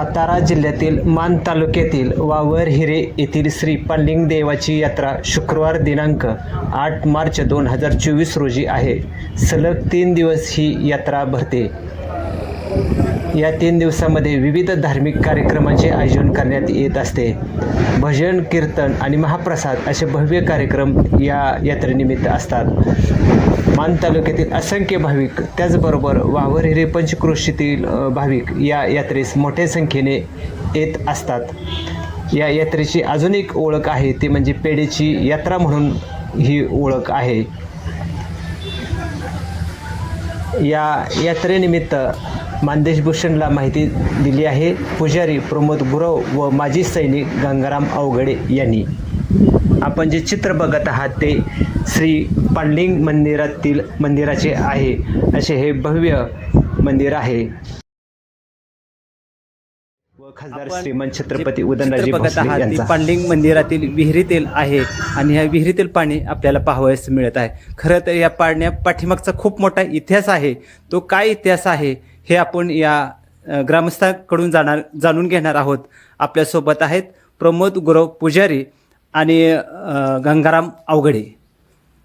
सातारा जिल्ह्यातील मान तालुक्यातील वावर हिरे येथील श्री पांडिंग देवाची यात्रा शुक्रवार दिनांक आठ मार्च दोन हजार चोवीस रोजी आहे. सलग तीन दिवस ही यात्रा भरते. या तीन दिवसामध्ये विविध धार्मिक कार्यक्रमांचे आयोजन करण्यात येत असते. भजन कीर्तन आणि महाप्रसाद असे भव्य कार्यक्रम या यात्रेनिमित्त असतात. मान तालुक्यातील असंख्य भाविक त्याचबरोबर वावर हिरे पंचक्रोशीतील भाविक या यात्रेस मोठ्या संख्येने येत असतात. या यात्रेची अजून एक ओळख आहे ती म्हणजे पेढेची यात्रा म्हणून ही ओळख आहे. या यात्रेनिमित्त मानदेश भूषणला माहिती दिली आहे. पुजारी प्रमोद गुरव व माजी सैनिक गंगाराम अवघडे यांनी. आपण जे चित्र बघत आहात ते श्री पांडलिंग मंदिरातील मंदिराचे आहे. असे हे भव्य मंदिर आहे. खासदार श्रीमंत छत्रपती उदयनराजे बघत आहात पांडिंग मंदिरातील विहिरीतील आहे आणि ह्या विहिरीतील पाणी आपल्याला पाहावयास मिळत आहे. खरं तर या पाण्या पाठीमागचा खूप मोठा इतिहास आहे. तो काय इतिहास आहे? हे आपण या ग्रामस्थाकडून ग्रामस्थांकडून जाणार जाणून घेणार आहोत. आपल्यासोबत आहेत प्रमोद गुरव पुजारी आणि गंगाराम अवघडे.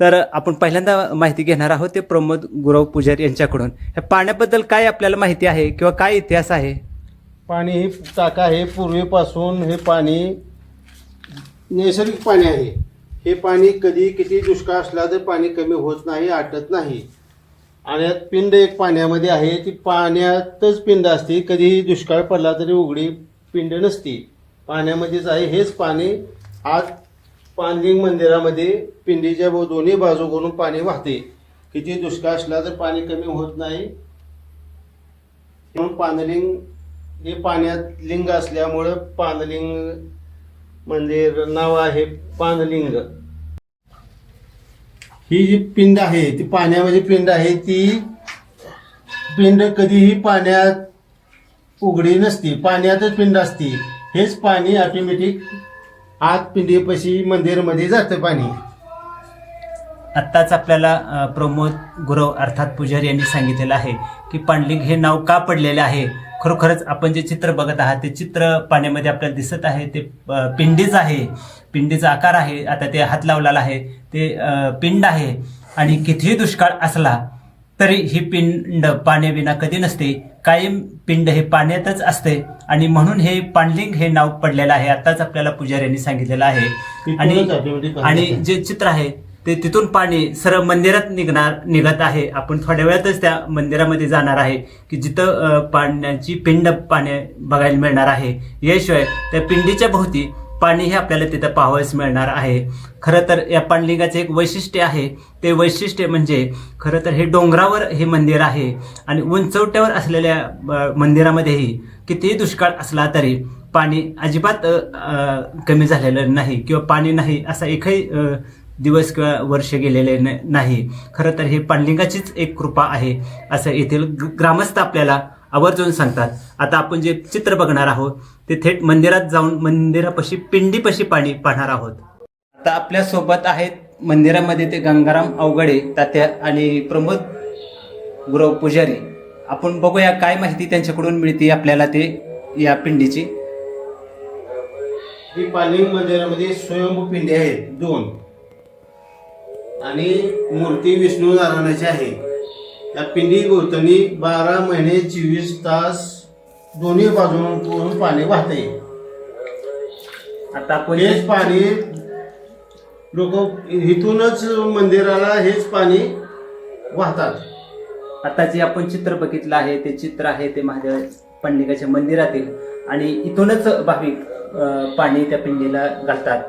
तर आपण पहिल्यांदा माहिती घेणार आहोत ते प्रमोद गुरव पुजारी यांच्याकडून. ह्या पाण्याबद्दल काय आपल्याला माहिती आहे किंवा काय इतिहास आहे? पाणी ही टाका आहे. पूर्वीपासून हे पाणी नैसर्गिक पाणी आहे. हे पाणी कधी किती दुष्काळ असला तर पाणी कमी होत नाही आटत नाही. आणि पिंड एक पाण्यामध्ये आहे. ती पाण्यातच पिंड असते. कधीही दुष्काळ पडला तरी उघडी पिंड नसती. पाण्यामध्येच आहे. हेच पाणी आज पानलिंग मंदिरामध्ये पिंडीच्या दोन्ही बाजूकडून पाणी वाहते. किती दुष्काळ असला तर पाणी कमी होत नाही. म्हणून पानलिंग हे पाण्यात लिंग असल्यामुळं पानलिंग मंदिर नाव आहे पानलिंग. ही जी पिंड आहे ती पाण्यामध्ये पिंड आहे ती पिंड कधीही पाण्यात उघडी नसती. पाण्यातच पिंड असती. हेच पाणी ऑटोमॅटिक आत पिंडीपाशी मंदिरमध्ये जातं पाणी. आत्ताच आपल्याला अ, प्रमोद गुरव अर्थात पुजारी यांनी सांगितलेलं आहे की पांडलिंग हे नाव का पडलेलं आहे? खरोखरच आपण जे चित्र बघत आहात ते चित्र पाण्यामध्ये आपल्याला दिसत आहे ते पिंडीच आहे. पिंडीचा आकार आहे आता ते हात लावलेला आहे ते पिंड आहे. आणि कितीही दुष्काळ असला तरी ही पिंड पाण्याविना कधी नसते. कायम पिंड हे पाण्यातच असते. आणि म्हणून हे पांडलिंग हे नाव पडलेलं आहे. आताच आपल्याला पुजारी यांनी सांगितलेलं आहे. आणि. जे चित्र आहे ते तिथून पाणी सरळ मंदिरात निघणार निघत आहे. आपण थोड्या वेळातच त्या मंदिरामध्ये जाणार आहे की जिथं पाण्याची पिंड पाणी बघायला मिळणार आहे. याशिवाय त्या पिंडीच्या भोवती पाणी हे आपल्याला तिथं पाहावयास मिळणार आहे. खरं तर या पाणलिंगाचे एक वैशिष्ट्य आहे. ते वैशिष्ट्य म्हणजे खरं तर हे डोंगरावर हे मंदिर आहे आणि उंचवट्यावर असलेल्या मंदिरामध्येही कितीही दुष्काळ असला तरी पाणी अजिबात कमी झालेलं नाही किंवा पाणी नाही असा एकही दिवस किंवा वर्ष गेलेले न- नाही. खरं तर हे पांडलिंगाचीच एक कृपा आहे असं येथील ग्रामस्थ आपल्याला आवर्जून सांगतात. आता आपण जे चित्र बघणार आहोत ते थेट मंदिरात जाऊन मंदिरापाशी पिंडीपाशी पाणी पाहणार आहोत. आता आपल्यासोबत आहेत मंदिरामध्ये ते गंगाराम अवघडे तात्या आणि प्रमोद गुरव पुजारी. आपण बघूया काय माहिती त्यांच्याकडून मिळते आपल्याला ते या पिंडीची. ही पालिंग मंदिरामध्ये स्वयंभू पिंडी आहेत दोन. आणि मूर्ती विष्णू नारायणाची आहे. या पिंडी भोवतणी बारा महिने चोवीस तास दोन्ही बाजूंकडून पाणी वाहते. आता आपण हेच पाणी लोक इथूनच मंदिराला हेच पाणी वाहतात. आता जे आपण चित्र बघितलं आहे ते चित्र आहे ते महादेव पंडिकाच्या मंदिरातील आणि इथूनच भाविक पाणी त्या पिंडीला घालतात.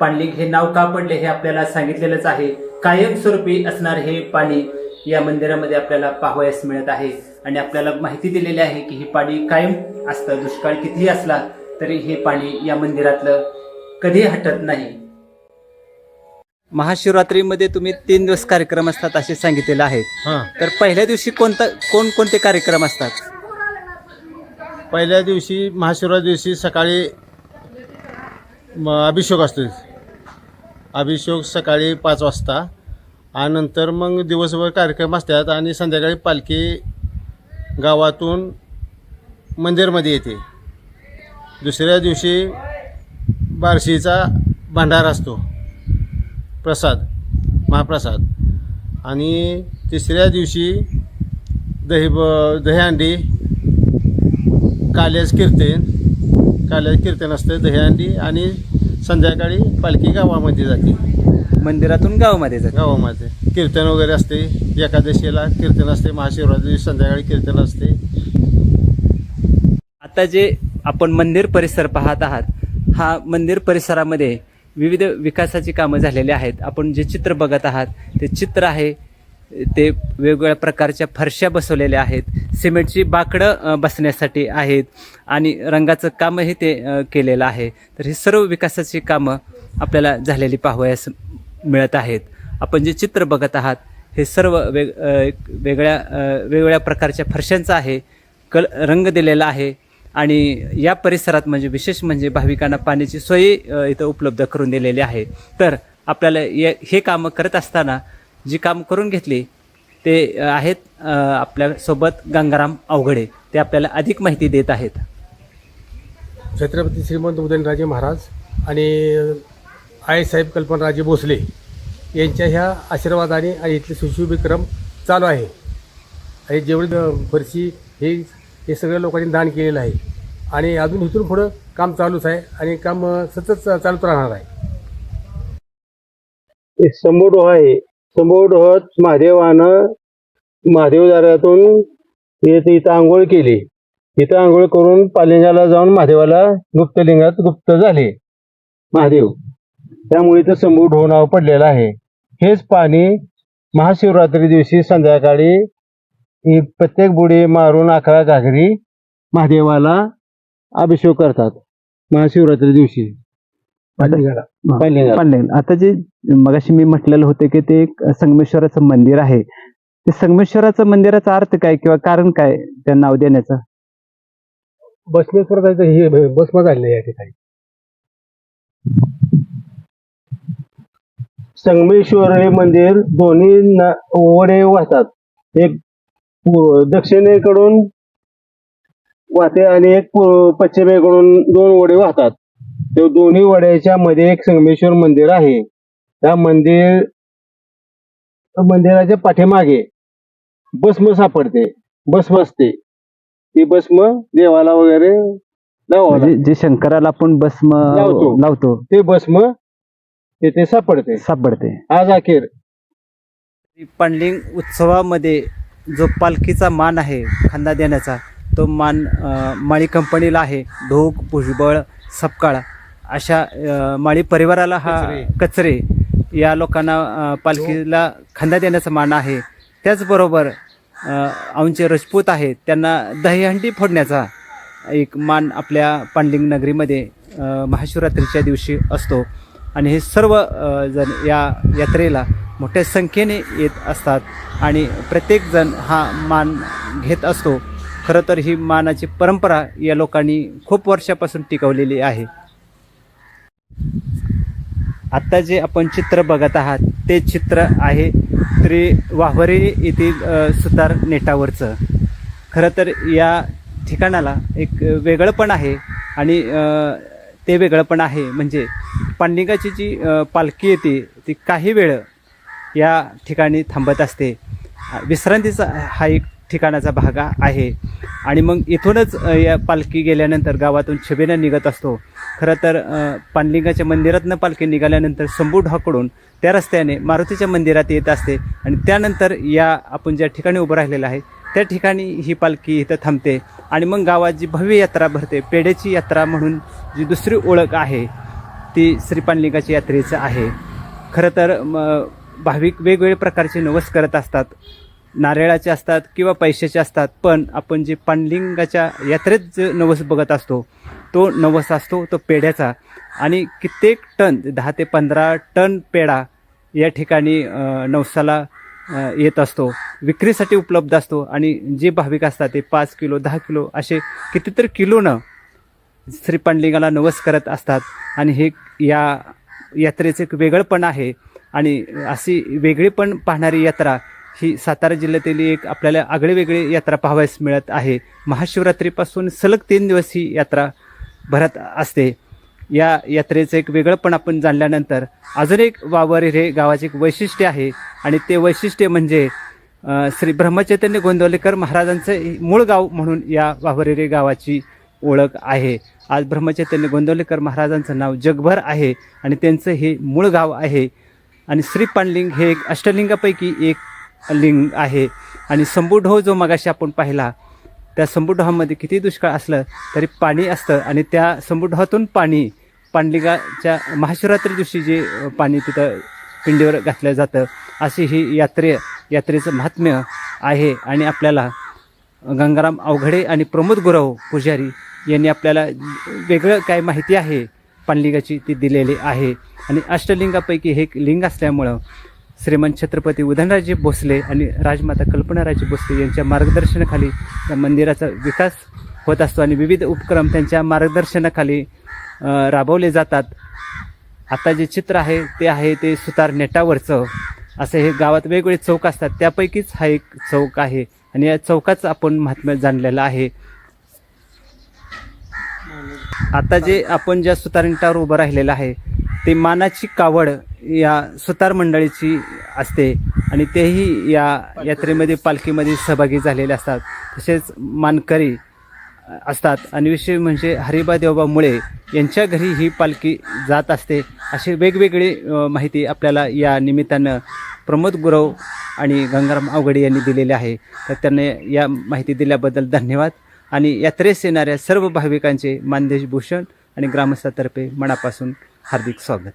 पांडलिंग हे नाव का पडले हे आपल्याला सांगितलेलंच आहे. कायमस्वरूपी असणार हे पाणी या मंदिरामध्ये आपल्याला पाहावयास मिळत आहे. आणि आपल्याला माहिती दिलेली आहे की हे पाणी कायम असतं. दुष्काळ कितीही असला तरी हे पाणी या मंदिरातलं कधीही हटत नाही. महाशिवरात्रीमध्ये तुम्ही तीन दिवस कार्यक्रम असतात असे सांगितलेलं आहे. हा. तर पहिल्या दिवशी कोणता कोण कोणते कार्यक्रम असतात? पहिल्या दिवशी महाशिवरात्री दिवशी सकाळी मग अभिषेक असतो अभिषेक सकाळी पाच वाजता आणि नंतर मग दिवसभर कार्यक्रम असतात आणि संध्याकाळी पालखी गावातून मंदिरमध्ये येते. दुसऱ्या दिवशी बार्शीचा भांडार असतो. प्रसाद महाप्रसाद. आणि तिसऱ्या दिवशी दही ब दहीहंडी कालेज कीर्तन काल्याच कीर्तन असतं दहीहंडी आणि संध्याकाळी पालखी गावामध्ये जाते. मंदिरातून गावामध्ये जाते. गावामध्ये. कीर्तन वगैरे असते. एकादशीला कीर्तन असते. महाशिवरात्री संध्याकाळी कीर्तन असते. आता जे आपण मंदिर परिसर पाहत आहात हा मंदिर परिसरामध्ये विविध विकासाची कामं झालेली आहेत. आपण जे चित्र बघत आहात ते चित्र आहे ते वेगवेगळ्या प्रकारच्या फरशा बसवलेल्या आहेत. सिमेंटची बाकडं बसण्यासाठी आहेत आणि रंगाचं कामही ते केलेलं आहे. तर ही सर्व विकासाची कामं आपल्याला झालेली पाहावयास मिळत आहेत. आपण जे चित्र बघत आहात हे सर्व वेग वेगळ्या वेगवेगळ्या प्रकारच्या फरशांचं आहे कल रंग दिलेला आहे आणि या परिसरात म्हणजे विशेष म्हणजे भाविकांना पाण्याची सोय इथं उपलब्ध करून दिलेली आहे. तर आपल्याला ये हे कामं करत असताना जी कामं करून घेतली ते आहेत आपल्यासोबत गंगाराम अवघडे. ते आपल्याला अधिक माहिती देत आहेत. छत्रपती श्रीमंत उदयनराजे महाराज आणि आईसाहेब कल्पनराजे भोसले यांच्या ह्या आशीर्वादाने आणि इथले सुशोभिक्रम चालू आहे. आणि जेवढी फरशी हे हे सगळ्या लोकांनी दान केलेलं आहे. आणि अजून इथून पुढं काम चालूच आहे आणि काम सतत चालूच राहणार आहे. एक शंभर समोर शंभर महादेवानं महादेवदारातून येत इथं आंघोळ केली. इथं आंघोळ करून पालिंगाला जाऊन महादेवाला गुप्तलिंगात गुप्त झाले. महादेव त्यामुळे इथं शंभू ढो नाव पडलेलं आहे. हेच पाणी महाशिवरात्री दिवशी संध्याकाळी ही प्रत्येक बुडी मारून अकरा घागरी महादेवाला अभिषेक करतात महाशिवरात्री दिवशी. आता जे मगाशी मी म्हटलेलं होतं की ते एक संगमेश्वराचं मंदिर आहे. ते संगमेश्वराचं मंदिराचा अर्थ काय किंवा कारण काय त्या नाव देण्याचं? बसमेश्वर जायचं हे बसमा झालेलं आहे या ठिकाणी. संगमेश्वर हे मंदिर दोन्ही न- ओढे वाहतात. एक पू- दक्षिणेकडून वाहते आणि एक पू- पश्चिमेकडून दोन ओढे वाहतात. त्या दोन्ही ओढ्याच्या मध्ये एक संगमेश्वर मंदिर आहे. त्या मंदिर मंदिराच्या पाठीमागे भस्म सापडते भस्म असते. ती भस्म देवाला वगैरे लावावं. म्हणजे जे शंकराला आपण भस्म लावतो. लावतो. ते भस्म तिथे सापडते. सापडते. आज अखेर पांडलिंग उत्सवामध्ये जो पालखीचा मान आहे खांदा देण्याचा तो मान अ, माळी कंपनीला आहे. ढोक भुजबळ सपकाळ अशा माळी परिवाराला हा कचरे. या लोकांना पालखीला खांदा देण्याचा मान आहे. त्याचबरोबर आमचे राजपूत आहेत त्यांना दहीहंडी फोडण्याचा एक मान आपल्या पांडलिंग नगरीमध्ये महाशिवरात्रीच्या दिवशी असतो. आणि हे सर्व जण या यात्रेला मोठ्या संख्येने येत असतात आणि प्रत्येकजण हा मान घेत असतो. खरं तर ही मानाची परंपरा या लोकांनी खूप वर्षापासून टिकवलेली आहे. आत्ता जे आपण चित्र बघत आहात ते चित्र आहे श्री वाघवरे येथील सुतार नेटावरचं. खरं तर या ठिकाणाला एक वेगळं पण आहे आणि ते वेगळं पण आहे. म्हणजे पांडिंगाची जी पालखी येते ती काही वेळ या ठिकाणी थांबत असते. विश्रांतीचा हा एक ठिकाणाचा भाग आहे. आणि मग इथूनच या पालखी गेल्यानंतर गावातून छबीनं निघत असतो. खरं तर अ, पांडलिंगाच्या मंदिरातनं पालखी निघाल्यानंतर शंभू ढाकडून त्या रस्त्याने मारुतीच्या मंदिरात येत असते आणि त्यानंतर या आपण ज्या ठिकाणी उभं राहिलेलं आहे त्या ठिकाणी ही पालखी इथं थांबते आणि मग गावात जी भव्य यात्रा भरते पेढ्याची यात्रा म्हणून जी दुसरी ओळख आहे ती श्री पांडलिंगाची यात्रेचं आहे. खरं तर म, भाविक वेगवेगळे प्रकारचे नवस करत असतात. नारळाचे असतात किंवा पैशाचे असतात पण आपण जे पांडलिंगाच्या यात्रेत जे नवस बघत असतो तो नवस असतो तो पेढ्याचा. आणि कित्येक टन दहा ते पंधरा टन पेढा या ठिकाणी नवसाला येत असतो. विक्रीसाठी उपलब्ध असतो आणि जे भाविक असतात ते पाच किलो दहा किलो असे कितीतरी किलोनं श्रीपांडलिंगाला नवस करत असतात. आणि हे या यात्रेचं एक वेगळंपण आहे. आणि अशी वेगळी पण पाहणारी यात्रा ही सातारा जिल्ह्यातील एक आपल्याला आगळीवेगळी यात्रा पाहावयास मिळत आहे. महाशिवरात्रीपासून सलग तीन दिवस ही यात्रा भरत असते. या यात्रेचं एक वेगळंपण आपण जाणल्यानंतर अजून एक वावर हे गावाचे एक वैशिष्ट्य आहे आणि ते वैशिष्ट्य म्हणजे श्री ब्रह्मचैतन्य गोंदवलेकर महाराजांचं मूळ गाव म्हणून या वावरेरे गावाची ओळख आहे. आज ब्रह्मचैतन्य गोंदवलेकर महाराजांचं नाव जगभर आहे आणि त्यांचं हे मूळ गाव आहे. आणि श्री पांडलिंग हे एक अष्टलिंगापैकी एक लिंग आहे. आणि संबुढो हो जो मगाशी आपण पाहिला त्या संबुढोहामध्ये किती दुष्काळ असलं तरी पाणी असतं आणि त्या संबुढोहातून पाणी पांडलिकाच्या महाशिवरात्री दिवशी जे पाणी तिथं पिंडीवर घातलं जातं अशी ही यात्रे यात्रेचं महात्म्य आहे. आणि आपल्याला गंगाराम अवघडे आणि प्रमोद गुरव पुजारी यांनी आपल्याला वेगळं काय माहिती आहे पांडलिंगाची ती दिलेली आहे. आणि अष्टलिंगापैकी हे एक लिंग असल्यामुळं श्रीमंत छत्रपती उदयनराजे भोसले आणि राजमाता कल्पनाराजे भोसले यांच्या मार्गदर्शनाखाली या मंदिराचा विकास होत असतो आणि विविध उपक्रम त्यांच्या मार्गदर्शनाखाली राबवले जातात. आता जे चित्र आहे ते आहे ते सुतार नेटावरचं. असं हे गावात वेगवेगळे चौक असतात. त्यापैकीच हा एक चौक आहे आणि या चौकाचं आपण महात्म्य जाणलेलं आहे. आता जे आपण ज्या सुतार नेटावर उभं राहिलेलं आहे ते मानाची कावड या सुतार मंडळीची असते आणि तेही या यात्रेमध्ये पालखीमध्ये सहभागी झालेले असतात. तसेच मानकरी असतात. आणि विषय म्हणजे हरिबा देवबा मुळे यांच्या घरी ही पालखी जात असते. अशी वेगवेगळी माहिती आपल्याला या निमित्तानं प्रमोद गुरव आणि गंगाराम अवघडे यांनी दिलेली आहे. तर त्यांनी या माहिती दिल्याबद्दल धन्यवाद. आणि यात्रेस येणाऱ्या सर्व भाविकांचे मानदेश भूषण आणि ग्रामस्थातर्फे मनापासून Hardik Sonet.